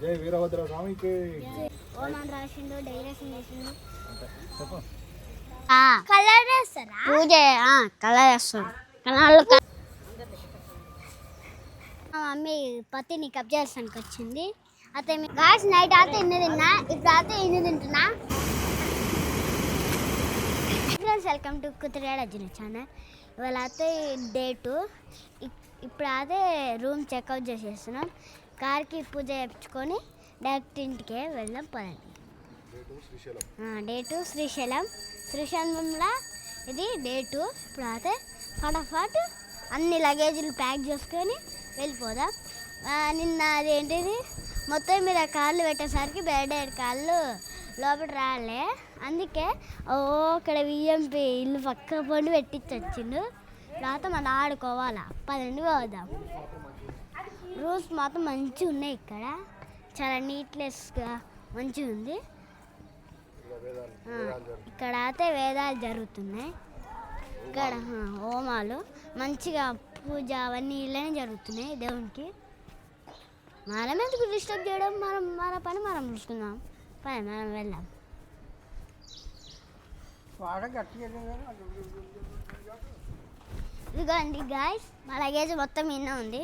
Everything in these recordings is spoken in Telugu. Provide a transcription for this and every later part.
జై వీరభద్ర స్వామికి. రాసిండు డైరెక్షన్ చేసిండు చెప్పు కలర్ వేస్తారా పూజ కలర్ వేస్తాడు కలర్లు మా మమ్మీ పత్తిని కప్ చేస్తానికి వచ్చింది. అయితే గాస్ నైట్ అయితే ఇన్ని తిన్నా ఇప్పుడు అయితే ఇన్ని తింటున్నా. ఫ్రెండ్స్ వెల్కమ్ టు కుతిరేడ అర్జున ఛానల్ ఇవాళ అయితే డేటు ఇప్పుడు అయితే రూమ్ చెక్అవుట్ చేసేస్తున్నాం. కార్కి పూజ చేయించుకొని డైరెక్ట్ ఇంటికే వెళ్దాం పదండి. డేటు శ్రీశైలం శ్రీశైలంలో ఇది డేటు ఇప్పుడు అయితే ఫటాఫట్ అన్ని లగేజీలు ప్యాక్ చేసుకొని వెళ్ళిపోదాం. ఆ, నిన్న అదేంటిది? మొత్తం మీద కాళ్ళు పెట్టేసరికి బెడ్ కాళ్ళు లోపల రాలే. అందుకే ఓ ఇక్కడ విఎంపి ఇల్లు పక్క పండు పెట్టించి వచ్చిండు తర్వాత మనం ఆడుకోవాలా? పదండి పోదాం. రూమ్స్ మాత్రం మంచిగా ఉన్నాయి ఇక్కడ. చాలా నీట్నెస్గా మంచిగా ఉంది. ఇక్కడ అయితే వేదాలు జరుగుతున్నాయి. ఇక్కడ హోమాలు. మంచిగా పూజ అవన్నీ ఇళ్ళనే జరుగుతున్నాయి దేవునికి. మనం ఎందుకు డిస్టర్బ్ చేయడం? మనం మన పని మనం చూసుకుందాం. పని మనం వెళ్దాం. ఇదిగోండి గాయస్ మా లగేజ్ మొత్తం ఇన్న ఉంది.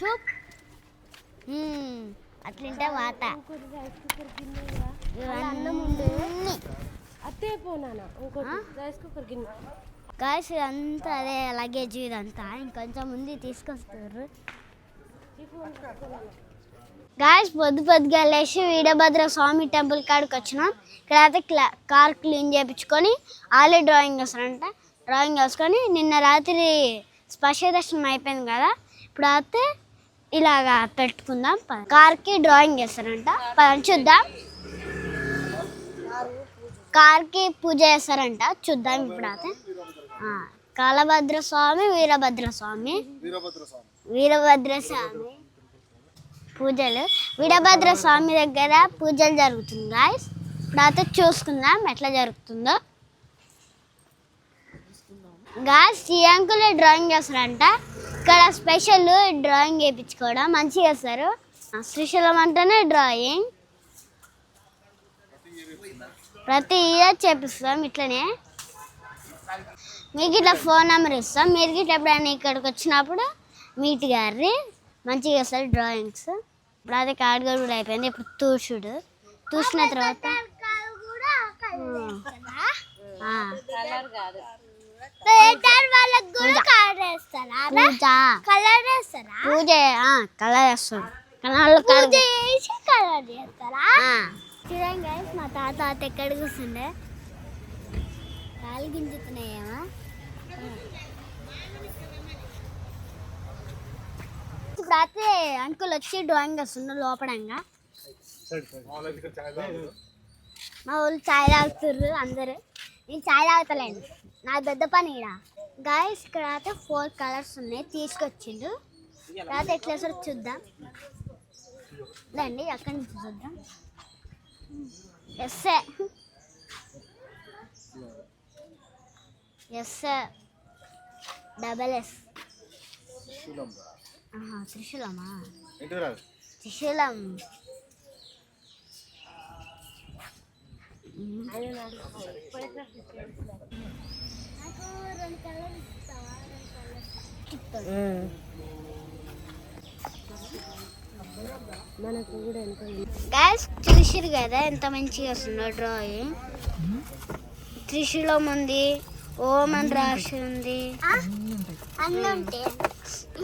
చూప్. అట్లుంటే వాత. అత్తే పోనానా ఇంకోటి. రైస్ కుక్కర్ గిన్నె. గాయస్ ఇదంతా అదే లగేజ్ ఇదంతా. ఇంకొంచెం ముందు తీసుకొస్తారు. గాయస్ పొద్దు పొద్దుగా లేచి వీరభద్ర స్వామి టెంపుల్ కాడికి వచ్చినాం. ఇక్కడ అయితే క్లా కార్ క్లీన్ చేయించుకొని ఆలే డ్రాయింగ్ వేస్తారంట. డ్రాయింగ్ వేసుకొని నిన్న రాత్రి స్పర్శ దర్శనం అయిపోయింది కదా. ఇప్పుడు అయితే ఇలాగా పెట్టుకుందాం. కార్కి డ్రాయింగ్ వేస్తారంట చూద్దాం చూద్దాం. కార్కి పూజ చేస్తారంట. చూద్దాం ఇప్పుడు అయితే కాలభద్ర స్వామి వీరభద్ర స్వామి వీరభద్ర స్వామి పూజలు. వీరభద్ర స్వామి దగ్గర పూజలు జరుగుతుంది గాయస్ ఇప్పుడు అయితే చూసుకుందాం ఎట్లా జరుగుతుందో. గాయస్ ఈ అంకుల్ డ్రాయింగ్ చేస్తారంట. ఇక్కడ స్పెషల్ డ్రాయింగ్ వేయించుకోవడం మంచిగా చేస్తారు శ్రీశైలం అంటేనే డ్రాయింగ్ ప్రతి ఇయర్ చేపిస్తాం ఇట్లనే. మీకు ఇట్లా ఫోన్ నెంబర్ ఇస్తాం. మీరు గిట్ల ఎప్పుడైనా ఇక్కడికి వచ్చినప్పుడు మీట్ గారి మంచిగా వేస్తారు డ్రాయింగ్స్ ఇప్పుడు అదే కార్డ్ కూడా అయిపోయింది. ఇప్పుడు తూచుడు తూసిన తర్వాత ఆ. పూజ. కలర్ వేస్తారా? పూజ. కలర్ వేస్తారు? కలర్లు కలర్ చేస్తారా? చూడండి గైస్ మా తాత తాత ఎక్కడ కూర్చుండే? కాలు గింజుతున్నాయేమో. ఇప్పుడు అయితే అంకుల్ వచ్చి డ్రాయింగ్ వేస్తుండ్రు లోపడంగా. మా వాళ్ళు చాయ్ తాగుతుర్రు అందరూ. నేను చాయ్ తాగుతలేను. నాకు పెద్ద పని గాయస్ ఇక్కడ అయితే ఫోర్ కలర్స్ ఉన్నాయి. తీసుకొచ్చిండు. తర్వాత ఎట్లా వేస్తారో చూద్దాం. రండి అక్కడి నుంచి చూద్దాం. ఎస్ ఎస్ డబల్ ఎస్ త్రిశూలమా? త్రిశూలం. మనకు కూడా ఎంత గాయస్ చూసిరు కదా ఎంత మంచిగా వస్తుందో డ్రాయింగ్ త్రిశూలం ఉంది ఓం అని రాసి ఉంది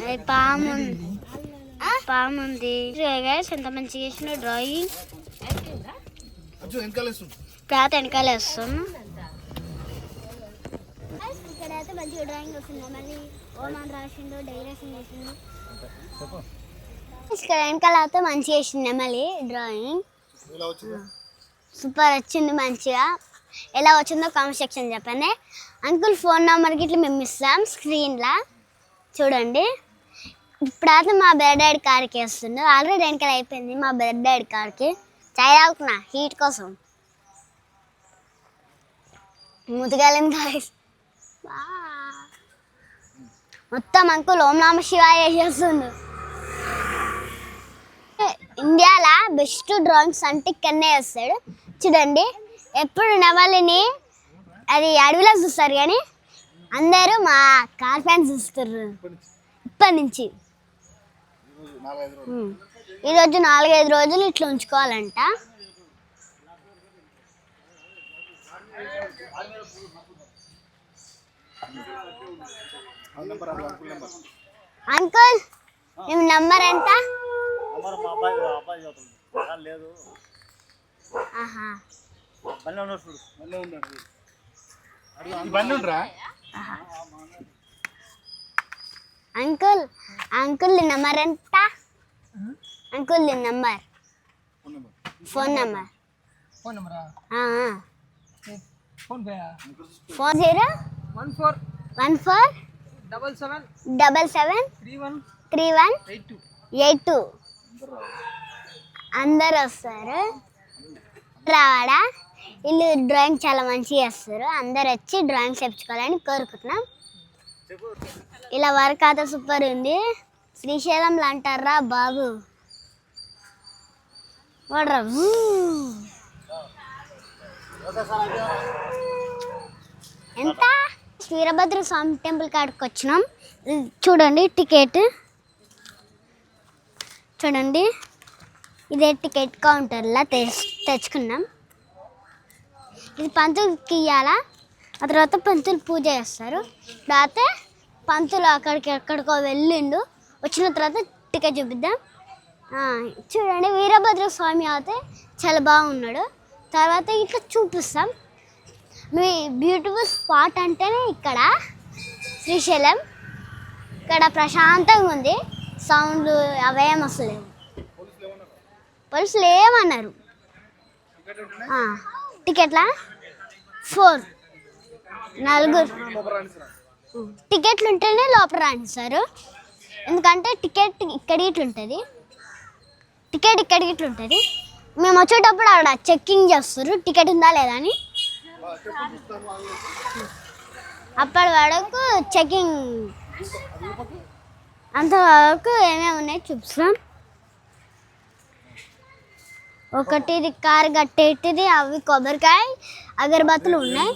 అది పాము పాము ఉంది. గాయస్ ఎంత మంచిగా వేసిన డ్రాయింగ్ ప్రాత వెనకాల వేస్తాను ఇక్కడ అయితే మంచిగా డ్రాయింగ్ వస్తుంది. మళ్ళీ ఓం అని రాసిండు డైరెక్షన్ చేసిండు. మంచిగా వేసింది మళ్ళీ డ్రాయింగ్. సూపర్ వచ్చింది మంచిగా. ఎలా వచ్చిందో కామెంట్ సెక్షన్ చెప్పండి. అంకుల్ ఫోన్ నెంబర్కి ఇట్లా మేము ఇస్తాం స్క్రీన్లో చూడండి. ఇప్పుడైతే మా బెడ్ డాడీ కార్కి వేస్తుండు. ఆల్రెడీ వెనకాల అయిపోయింది మా బెడ్ డాడీ కార్కి చాయ్ తాగుతున్నా హీట్ కోసం. ముతగాలింది గాయస్ మొత్తం అంకుల్ ఓం నమ శివాయ చేస్తుండు ఇండియాలో బెస్ట్ డ్రాయింగ్స్ అంటే ఇక్కడనే వేస్తాడు చూడండి ఎప్పుడు నెమలిని అది అడవిలో చూస్తారు కానీ అందరూ మా కార్ ఫ్యాన్స్ చూస్తారు ఇప్పటి నుంచి. ఈరోజు నాలుగైదు రోజులు ఇట్లా ఉంచుకోవాలంట ఆ నెంబర్ అది అంకుల్ నెంబర్ అంకుల్ మేము నంబర్ ఎంత లేదు. అంకుల్ అంకుల్ నంబర్ ఎంత? Uncle number. Phone number. Phone number. Phone zero one four one four double seven double seven three one three one eight two. Eight two. అందరు వస్తారు. రావాడా వీళ్ళు డ్రాయింగ్ చాలా మంచిగా చేస్తారు. అందరు వచ్చి డ్రాయింగ్ చేయించుకోవాలని కోరుకుంటున్నాం. ఇలా వర్క్ అయితే సూపర్ ఉంది. శ్రీశైలంలో అంటారా బాబు? వాడ్రా. ఎంత? వీరభద్ర స్వామి టెంపుల్ కాడికి వచ్చినాం. చూడండి టికెట్. చూడండి. ఇదే టికెట్ కౌంటర్లో తెచ్ తెచ్చుకున్నాం. ఇది పంతులకి ఇవ్వాలా ఆ తర్వాత పంతులు పూజ చేస్తారు. తర్వాత పంతులు అక్కడికి ఎక్కడికో వెళ్ళిండు. వచ్చిన తర్వాత టికెట్ చూపిద్దాం. చూడండి వీరభద్ర స్వామి అయితే చాలా బాగున్నాడు. తర్వాత ఇట్లా చూపిస్తాం. మీ బ్యూటిఫుల్ స్పాట్ అంటేనే ఇక్కడ శ్రీశైలం. ఇక్కడ ప్రశాంతంగా ఉంది. సౌండ్లు అవేం వస్తలేవు పోలీసులు ఏమన్నారు టికెట్లా? ఫోర్. నలుగురు. టికెట్లు ఉంటేనే లోపల రాణిస్తారు ఎందుకంటే టికెట్ ఇక్కడ ఇట్లా ఉంటుంది టికెట్ ఇక్కడ ఇట్లా ఉంటుంది మేము వచ్చేటప్పుడు అక్కడ చెక్కింగ్ చేస్తారు. టికెట్ ఉందా లేదా అని. అప్పటి వరకు చెకింగ్ అంతవరకు ఏమేమి ఉన్నాయో చూపిస్తాం. ఒకటి ఇది కారు కట్టేటిది అవి కొబ్బరికాయ అగరబత్తులు ఉన్నాయి.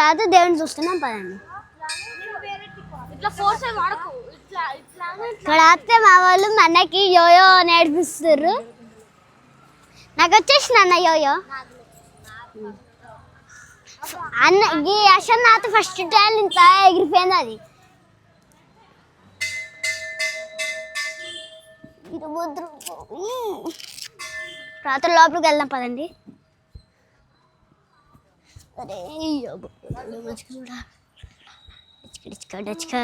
రాత్రి దేవుని చూస్తున్నాం పదండి. ఇక్కడ వస్తే మా వాళ్ళు మనకి యోయో నేర్పిస్తారు నాకు వచ్చేసింది అన్న యోయో అన్న ఈ యశన్ నాతో ఫస్ట్ టైం ఇంత ఎగిరిపోయింది అది. రాత్రి లోపలికి వెళ్దాం పదండి. అరే డచ్క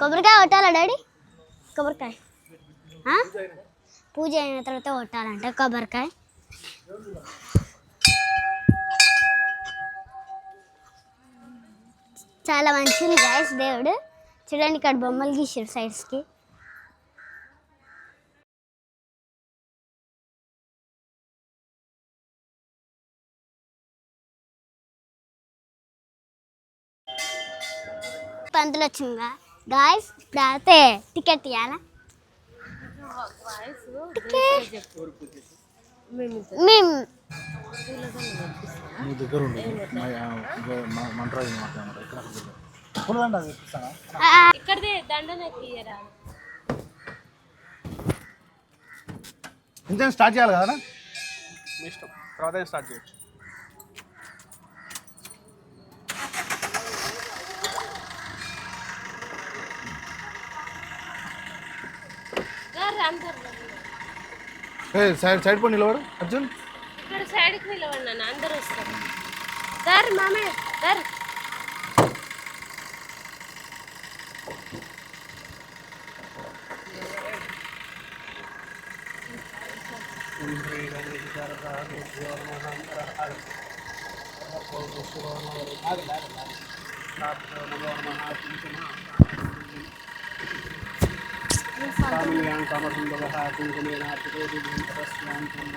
కొబ్బరికాయ కొట్టాలా డాడీ? కొబ్బరికాయ. పూజ అయిన తర్వాత కొట్టాలంట కొబ్బరికాయ. చాలా మంచిది గాయస్ దేవుడు. చూడండి ఇక్కడ బొమ్మలు గీసారు సైడ్స్కి పంతులు వచ్చిందా? గాయస్ టికెట్ ఇవ్వాలా టికెట్ మేము మీ దగ్గర మంటరాజు ఇక్కడ ఇక్కడదే దండనే తీయరా. ఇంజన్ స్టార్ట్ చేయాలి కదా మీ ఇష్టం. తర్వాత స్టార్ట్ చేయొచ్చు? సైడ్ సైడ్ పో నిలబడు. అర్జున్. అక్కడ సైడ్కి నిలవన్నాను అందరూ వస్తారు సార్ మామే సార్ కామయాం కామసుందర కుంకుమేనా పితోది తపస్వాం కుంభ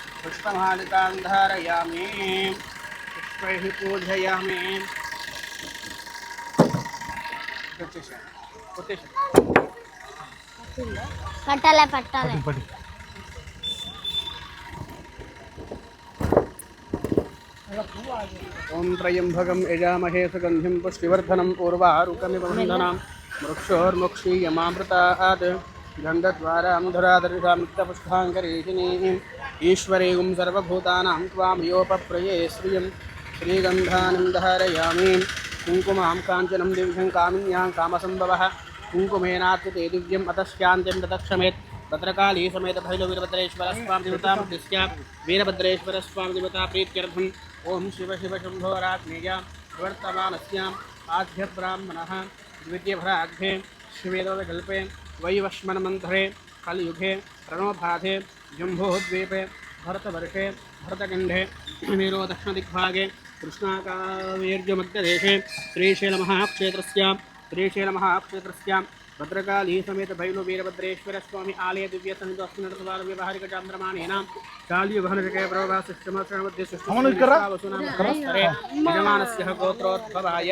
पुष्पमालिकां धारयामि पुष्पैः पूजयामि। पट्टले पट्टले ओं त्रयंभगम यजामहे सुगंधिम पुष्टिवर्धनम पूर्वाकंदना वृक्षोर्मुक्षीयमृता गंधद्वारा मधुरादर्शा मुक्तपुष्पांगीशिनी ईश्वरेगुं सर्वभूतानां त्वामयोपप्रये श्रियं कुंकुम कांचनम कुङ्कुमां काञ्चनं दिव्यं कामिन्यां कामसम्भवः। कुङ्कुमेनार्चिते दिव्यम् अतश्चान्त्यं ददक्षमेत् तत्र काली समेत भैरवीरभद्रेश्वरस्वामिदेवता प्रतिष्ठा वीरभद्रेश्वरस्वामिदेवता प्रीत्यर्थम् ॐ शिव शिव शम्भोराज्ञेया प्रवर्तमानस्याम् आद्यब्राह्मणः। द्वितीयभराघ्ने शिवेदोदकल्पे वैवस्मन्मन्थरे कलियुगे प्रणोभाधे जम्बोद्वीपे भरतवर्षे भरतखण्डे मेरोदक्षिणदिग्भागे कृष्णाकावेर्यमध्यदेशे श्रीशैलमहाक्षेत्रस्य श्रीशैलमहाक्षेत्रस्य भद्रकालीसमेत भैलुवीरभद्रेश्वरस्वामि आलय दिव्यसमितोऽस्मिनटद्वारव्यवहारिकचान्द्रमाणेन काल्यवहनशके प्रभासश्रमश्रममध्ये सुष्ठुनामस्तरे यजमानस्य गोत्रोद्भवाय।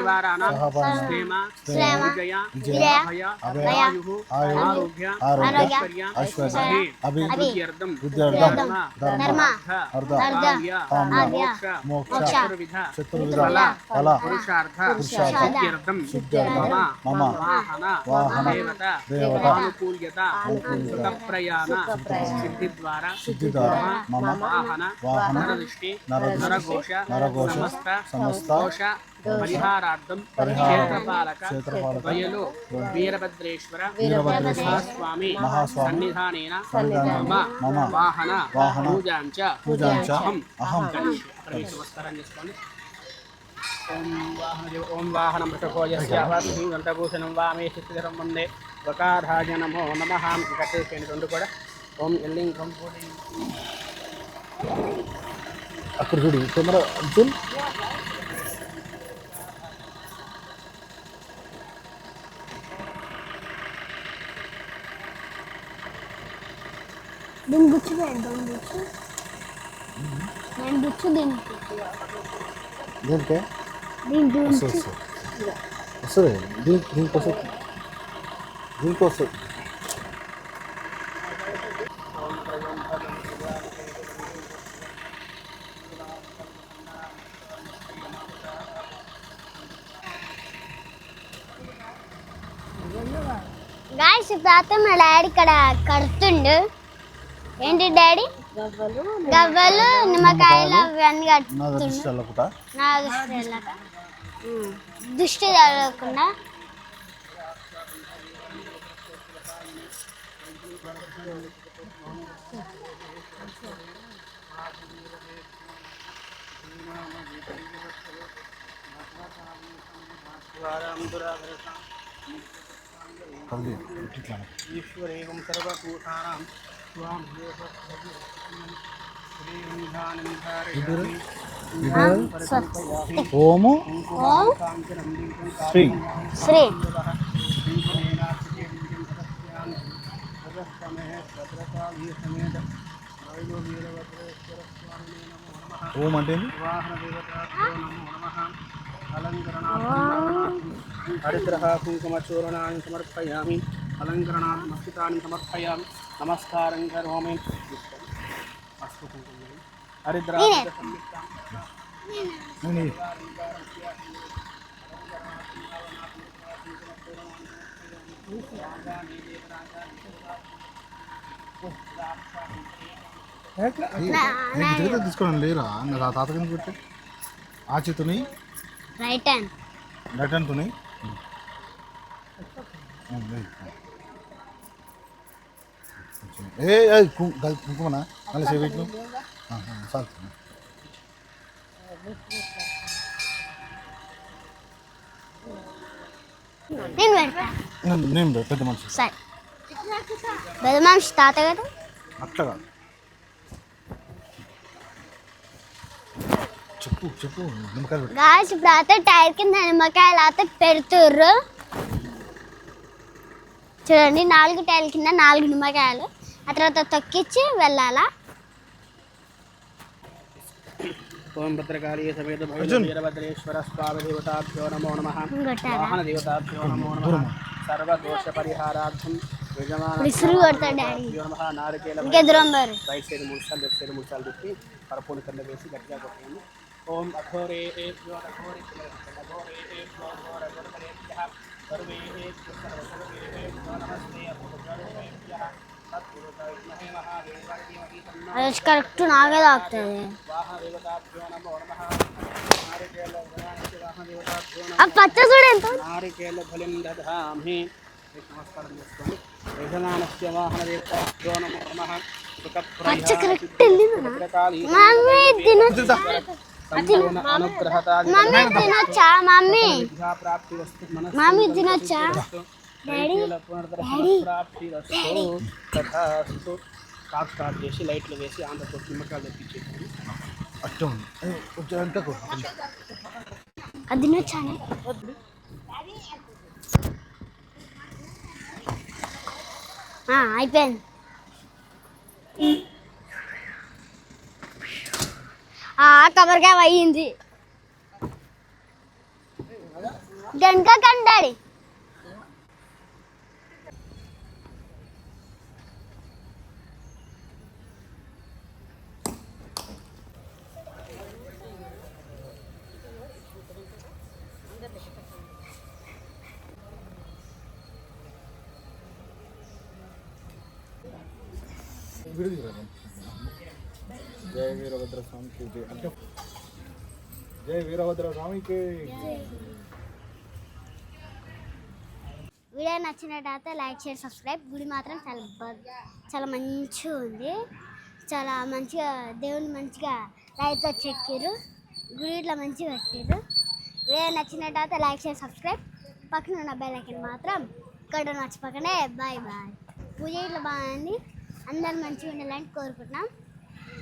परिवाराणां क्षेम विजय अभय आयुः आरोग्य ऐश्वर्य अभिवृद्ध्यर्थं धर्म अर्थ काम्य मोक्ष मोक्ष चतुर्विध कला कला पुरुषार्थ सिद्ध्यर्थं मम मम वाहन देवता अनुकूल्यता सुखप्रयाण सिद्धिद्वारा मम वाहन वाहन नरदृष्टि नरघोष समस्त समस्त दोष పరిహారార్థం క్షేత్రపాలక క్షేత్రపాలక. వయలు వీరభద్రేశ్వర మహాస్వామి సన్నిధానేన మమ వాహన పూజాంచ పూజాంచ అహం. అహం. నమస్కారం చేసుకోండి ఓం వాహన ఓం వాహనం వృషభోజస్యావాసి గంటభూషణం వామే శక్తిధరం వందే వకారాజ నమో నమ కట్టేసేయండి రెండు కూడా. ఓం ఎల్లింగ్ కంపూడి అక్కడ చూడు కెమెరా చూడు దీని బుచ్చు పెడదాం బుచ్చు నేను బుచ్చు దీనికి దేనికే దీని బుచ్చు వస్తుంది వస్తుంది దీనికి దీనికి వస్తుంది దీనికి వస్తుంది గాయస్ అయితే మా డాడీ ఇక్కడ కడుతుండు ఏంటి డాడీ? గవ్వలు గవ్వలు నిమ్మకాయలు అవన్నీ నా కడుతుండు దృష్టి వెళ్ళకుండా నా దృష్టి వెళ్ళక. దృష్టి తగలకుండా ఈశ్వరేవం సర్వభూతానాం. ఓము. శ్రీ. శ్రీ. ఓం అంటే? హరిద్రः కుంకుమచూర్ణాన్ని సమర్పయామి. అలంకరణాన్ని మస్తితాన్ని సమర్పయామి. నమస్కారం కరోమి అస్తు హరిద్రా లేరా? నా తాత కింద పెట్టి ఆ చేతుని. Right hand. రైట్ హ్యాండ్తో ఏ ఏ, కు- గల్- కుంకుమనా? మళ్ళీ సేవిట్లు చాలు నేను పెడతా. నేను నేను పెద్ద మనిషి. సరే. బెదమాంషి తాత కదా అట్లా కాదు. చెప్పు చెప్పు నిమ్మకాయలు గాయస్ ఇప్పుడు అయితే టైర్ కింద నిమ్మకాయలు అయితే పెడుతుర్రు. చూడండి నాలుగు టైర్ కింద నాలుగు నిమ్మకాయలు. ఆ తర్వాత తొక్కిచ్చి వెళ్ళాలా? ఓం భద్రకాళీ సమేత. వీరభద్రేశ్వర స్వామి దేవతాభ్యో నమో నమ. వాహన దేవతాభ్యో నమో నమ. సర్వదోష పరిహారార్థం విసురు కొడతాడు డాడీ. నమ. నారికేల ఇంకే దూరం బారు రైట్ సైడ్ మూడు సార్లు లెఫ్ట్ సైడ్ మూడు సార్లు తిప్పి పరపూడి కింద వేసి గట్టిగా కొట్టాము ఓం అఘోరే ఏభ్యో నారికేల గణానికి వాహదేవతాభ్యో ఆ పచ్చ చూడు ఎంత ఉంది. నారికేల బలిం దధామి నమస్కారం చేసుకోండి యజమానస్య వాహనదేవతాభ్యో నమో నమః పచ్చ కరెక్ట్ వెళ్ళింది భద్రకాళీ మమ్మీ తినొచ్చు సంపూర్ణ అనుగ్రహతాది మమ్మీ తినొచ్చా మమ్మీ ప్రాప్తి వస్తు మనస్సు మమ్మీ తినొచ్చా డాడీ ప్రాప్తి వస్తు కాక్ స్టార్ట్ చేసి లైట్లు వేసి ఆంధ్రతో నిమ్మకాయలు తెప్పించేసి అట్టే ఉంది. వెనకకు. అది తినొచ్చా ఆ, అయిపోయింది. ఆ కొబ్బరికాయ అయ్యింది గంట కండాడి జయ వీరభద్ర స్వామికి జయ అంటే వీరభద్ర స్వామికి వీడియో నచ్చినట్టయితే లైక్ షేర్ సబ్స్క్రైబ్. గుడి మాత్రం చాలా చాలా మంచిగా ఉంది. చాలా మంచిగా దేవుని మంచిగా లైట్తో చెక్కారు గుడి ఇట్లా మంచిగా కట్టిరు వీడియో నచ్చినట్టయితే లైక్ షేర్ సబ్స్క్రైబ్. పక్కన ఉన్న బెల్ ఐకన్ మాత్రం ఇక్కడ మర్చిపోకనే బాయ్ బాయ్. పూజ ఇట్లా బాగుంది అందరు మంచిగా ఉండాలని కోరుకుంటున్నాం.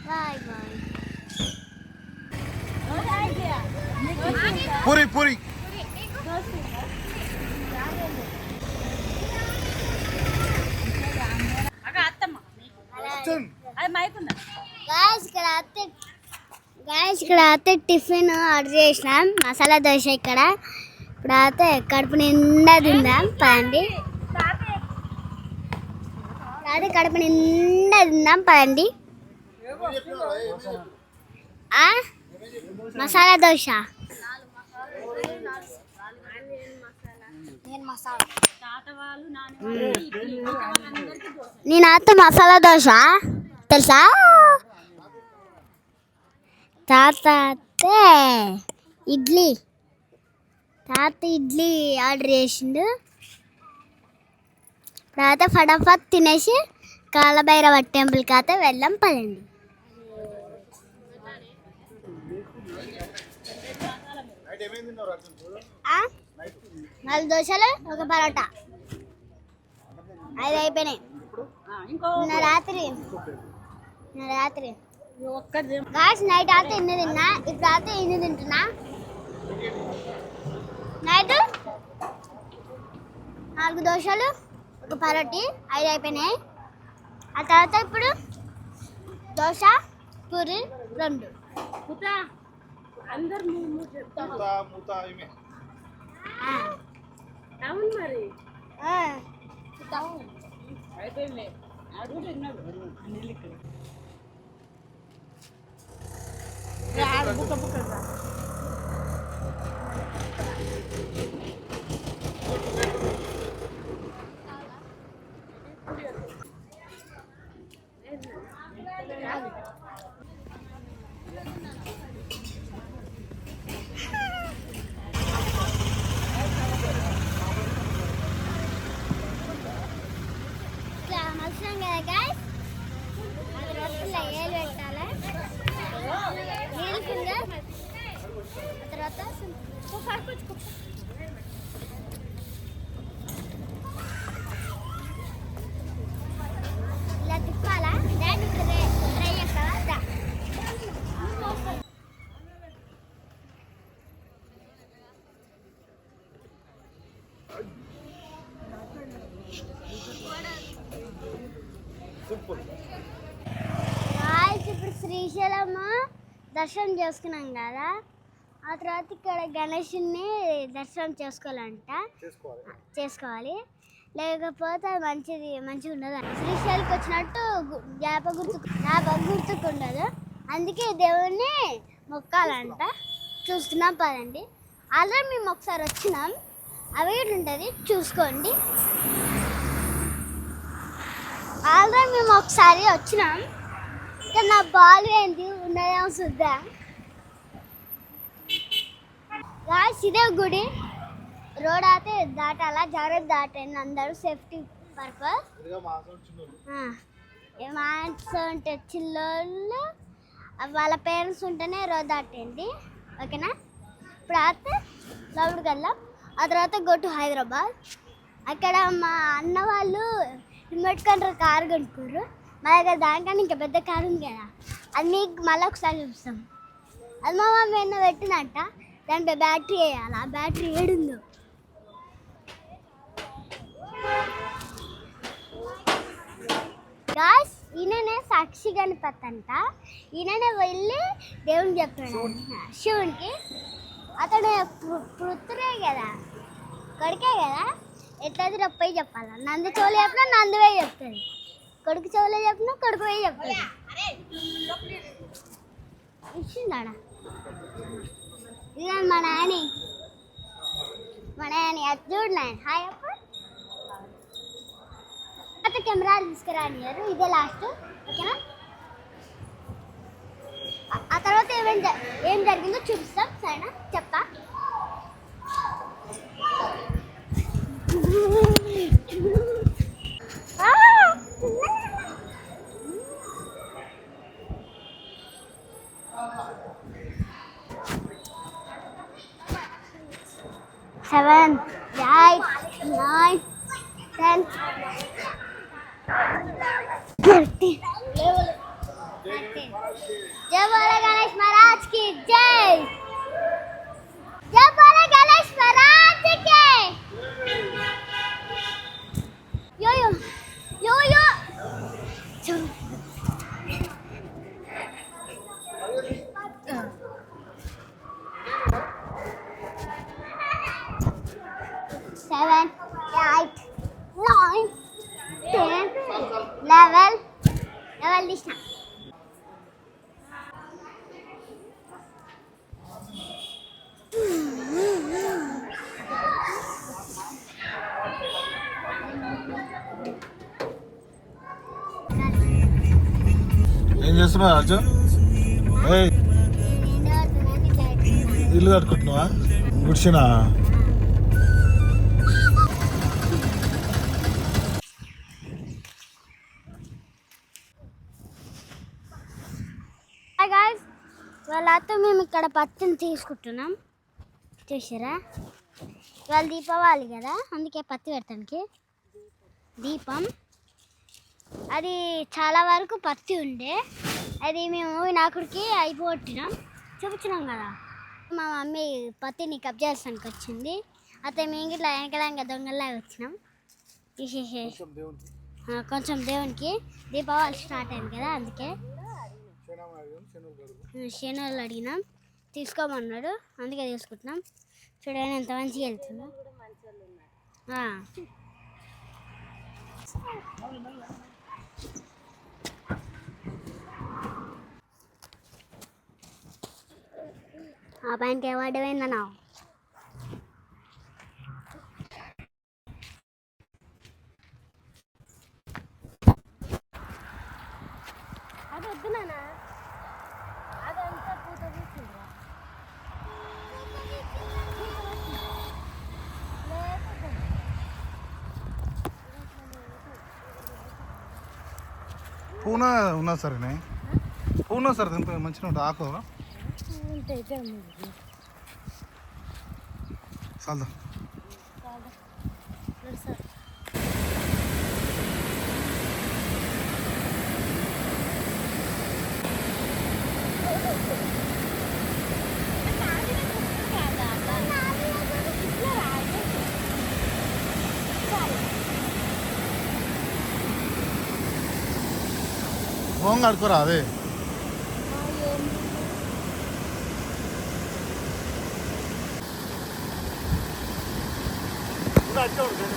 Bye bye. Puri puri. Guys ఇక్కడ అయితే గాయస్ ఇక్కడ అయితే టిఫిన్ ఆర్డర్ చేసినాం. మసాలా దోశ ఇక్కడ. ఇప్పుడు అయితే కడుపు నిండా తిందాం. పదండి. అదే కడుపు నిండా తిందాం పదండి? మసాలా దోశ. నేను అయితే మసాలా దోశ? తెలుసా? తాత ఇడ్లీ. తాత ఇడ్లీ ఆర్డర్ చేసిండు. తర్వాత ఫటాఫట్ తినేసి కాలభైరవ టెంపుల్కి అయితే వెళ్ళాం పదండి. నాలుగు దోశలు ఒక పరోటా. ఐదు అయిపోయినాయి. నిన్న రాత్రి. నిన్న రాత్రి. గాయస్ నైట్ అయితే ఇన్ని తిన్నా. ఇప్పుడు అయితే ఇన్ని తింటున్నా. నైట్ నాలుగు దోశలు పరోటి ఐదు అయిపోయినాయి. ఆ తర్వాత ఇప్పుడు దోశ పూరి రెండు. అవును మరి. ఆ. అయిపోయింది. బుక్క బుక్క ఇలా తిప్పాలా డాడీ ఇక్కడ రే- ట్రై చేస్తావా దా. గాయ్స్ ఇప్పుడు శ్రీశైలం దర్శనం చేసుకున్నాం కదా. ఆ తర్వాత ఇక్కడ గణేషుని దర్శనం చేసుకోవాలంట. చేసుకోవాలి. లేకపోతే అది మంచిది మంచిగా ఉండదు. శ్రీశైలంకి వచ్చినట్టు జ్ఞాప గుర్తు జ్ఞాపక గుర్తుకు ఉండదు అందుకే దేవుణ్ణి మొక్కాలంట. చూస్తున్నాం పదండి. ఆల్రెడీ మేము ఒకసారి వచ్చినాం. అవి ఉంటుంది. చూసుకోండి. ఆల్రెడీ మేము ఒకసారి వచ్చినాం. ఇక్కడ నా బాల్ ఏంటి? ఉన్నదేమో చూద్దాం. గాయ్స్ ఇదే గుడి. రోడ్ అయితే దాటాలా? జాగ్రత్త దాటండి. అందరూ సేఫ్టీ పర్పస్ మాన్స్ ఉంటే చిల్లోళ్ళు వాళ్ళ పేరెంట్స్ ఉంటేనే రోడ్ దాటండి. ఓకేనా? ఇప్పుడు అయితే లోపలికి వెళ్దాం. ఆ తర్వాత గో టు హైదరాబాద్. అక్కడ మా అన్న వాళ్ళు రిమోట్ కంట్రోల్ కారు కొనుక్కోరు మా దగ్గర దానికన్నా ఇంకా పెద్ద కారు ఉంది కదా. అది మీకు మళ్ళీ ఒకసారి చూపిస్తాం. అది మా మమ్మీ ఎన్నో పెట్టిందంట? దాంట్లో బ్యాటరీ వేయాలి. ఆ బ్యాటరీ ఏడుందో. గాస్ ఈయననే సాక్షి గణపతి అంట. ఈయననే వెళ్ళి దేవుని చెప్పాడు శివునికి. అతడు పు- కదా. కొడుకే కదా. ఎట్లా రొప్పై చెప్పాలి? నంది చెవులు చెప్పినా నందువే చెప్తుంది. కొడుకు చెవులే చెప్పినా కొడుకు పోయి చెప్తుంది ఇచ్చిందాడా? ఇదే మా నాని. మా నాని అది చూడు నాయన. హాయ్ అప్ప. తర్వాత కెమెరాలు తీసుకురానియరు ఇదే లాస్ట్. ఓకేనా? ఆ- తర్వాత ఏమేం ఏం జరిగిందో చూపిస్తాం. సరేనా? చెప్తా. Ah! Seven, eight, nine, ten, thirteen. जय बोले गणेश महाराज की जय। जय बोले गणेश महाराज के చేస్తున్నావు రాజు? ఇల్లు కట్టుకుంటున్నావా? గుడిసినా? వాళ్ళతో మేము ఇక్కడ పత్తిని తీసుకుంటున్నాం. చూసారా? ఇవాళ దీపావళి కదా? అందుకే పత్తి పెడతానికి. దీపం. అది చాలా వరకు పత్తి ఉండే. అది మేము వినాకుడికి అయిపోగొట్టినాం చూపించినాం కదా. మా మమ్మీ పత్తిని కబ్జా చేస్తానికి వచ్చింది. అయితే మేము ఇట్లా వెనకలంగా దొంగల్లాగా వచ్చినాం. తీసేసేసి ఆ, కొంచెం దేవునికి. దీపావళి స్టార్ట్ అయింది కదా అందుకే. శనగలు అడిగినాం. తీసుకోమన్నాడు. అందుకే తీసుకుంటున్నాం. చూడండి ఎంత మంచిగా వెళ్తుందో. ఆ. పైనకి ఏవాడమైందన్నా అది వద్దు నాన్న. అదంతా పూత పూసిందిరా పూన ఉన్నా సరేనే. పూన సరే మంచిగా ఉంటుంది ఆకు. చాలు సార్ మొహం కడుకోరా అదే ఇంకా వచ్చే ఉంటుంది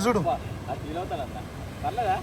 ఇక్కడ చూడు. పర్లేదా?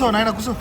కూర్చో నాయన కూర్చో